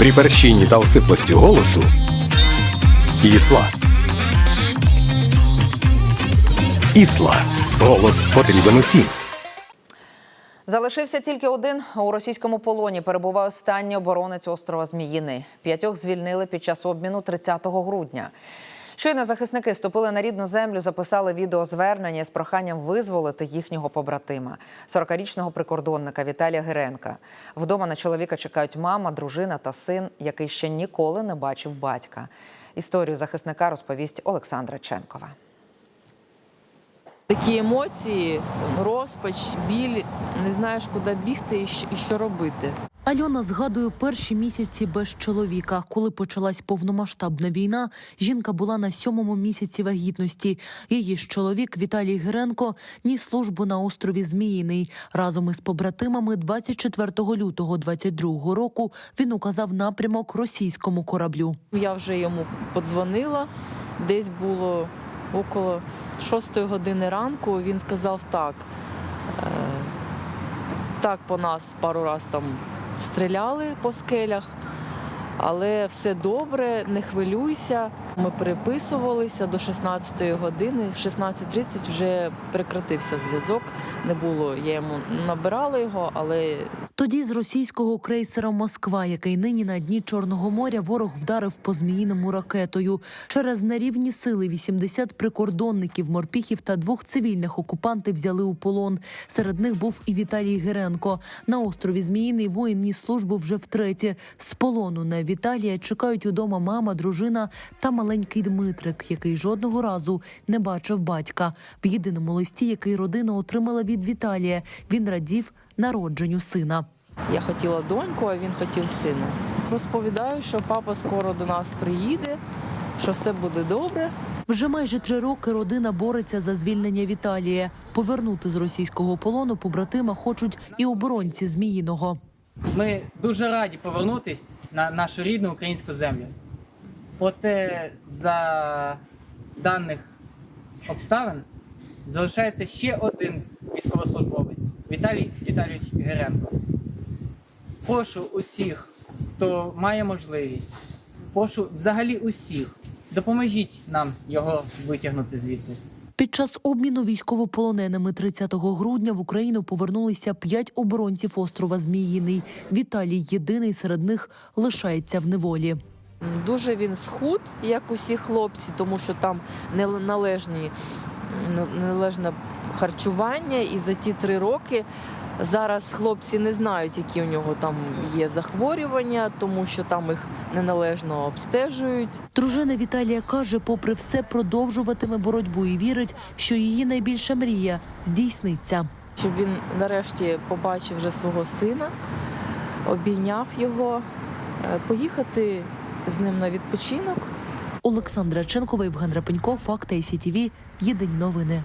При перщині та осиплості голосу Ісла. Ісла. Голос потрібен усім. Залишився тільки один у російському полоні. Перебував останній оборонець острова Зміїни. П'ятьох звільнили під час обміну 30 грудня. Щойно захисники ступили на рідну землю, записали відеозвернення з проханням визволити їхнього побратима, 40-річного прикордонника Віталія Гиренка. Вдома на чоловіка чекають мама, дружина та син, який ще ніколи не бачив батька. Історію захисника розповість Олександра Ченкова. Такі емоції, розпач, біль, не знаєш, куди бігти і що, робити. Альона згадує перші місяці без чоловіка. Коли почалась повномасштабна війна, жінка була на сьомому місяці вагітності. Її ж чоловік Віталій Гиренко ніс службу на острові Зміїний. Разом із побратимами 24 лютого 22 року він указав напрямок російському кораблю. Я вже йому подзвонила, десь було около 6 години ранку. Він сказав так. Е, так по нас пару раз там стріляли по скелях, але все добре, не хвилюйся. Ми переписувалися до 16 години. В 16.30 вже прекратився зв'язок. Не було. Я йому набирала його, але Тоді з російського крейсера Москва, який нині на дні Чорного моря, ворог вдарив по зміїному ракетою. Через нерівні сили 80 прикордонників, морпіхів та двох цивільних окупанти взяли у полон. Серед них був і Віталій Гиренко. На острові Зміїний воїн ніс службу вже втретє. З полону на Віталія чекають удома мама, дружина та маленький Дмитрик, який жодного разу не бачив батька. В єдиному листі, який родина отримала від Віталія, він радів народженню сина. Я хотіла доньку, а він хотів сина. Розповідаю, що папа скоро до нас приїде, що все буде добре. Вже майже три роки родина бореться за звільнення Віталія. Повернути з російського полону побратима хочуть і оборонці Зміїного. Ми дуже раді повернутись на нашу рідну українську землю. Проте за даних обставин залишається ще один військовослужбовець Віталій Віталійович Геренко. Прошу усіх, хто має можливість, прошу взагалі усіх, допоможіть нам його витягнути звідти. Під час обміну військовополоненими 30 грудня в Україну повернулися п'ять оборонців острова Зміїний. Віталій єдиний серед них лишається в неволі. Дуже він схуд, як усі хлопці, тому що там неналежні, м, належне харчування. І за ті три роки зараз хлопці не знають, які у нього там є захворювання, тому що там їх неналежно обстежують. Дружина Віталія каже, попри все, продовжуватиме боротьбу і вірить, що її найбільша мрія здійсниться. щоб він нарешті побачив вже свого сина, обійняв його, е, з ним на відпочинок. Олександра Ченкова, Євген Рапенько, Факти СІТВ. Єдині новини.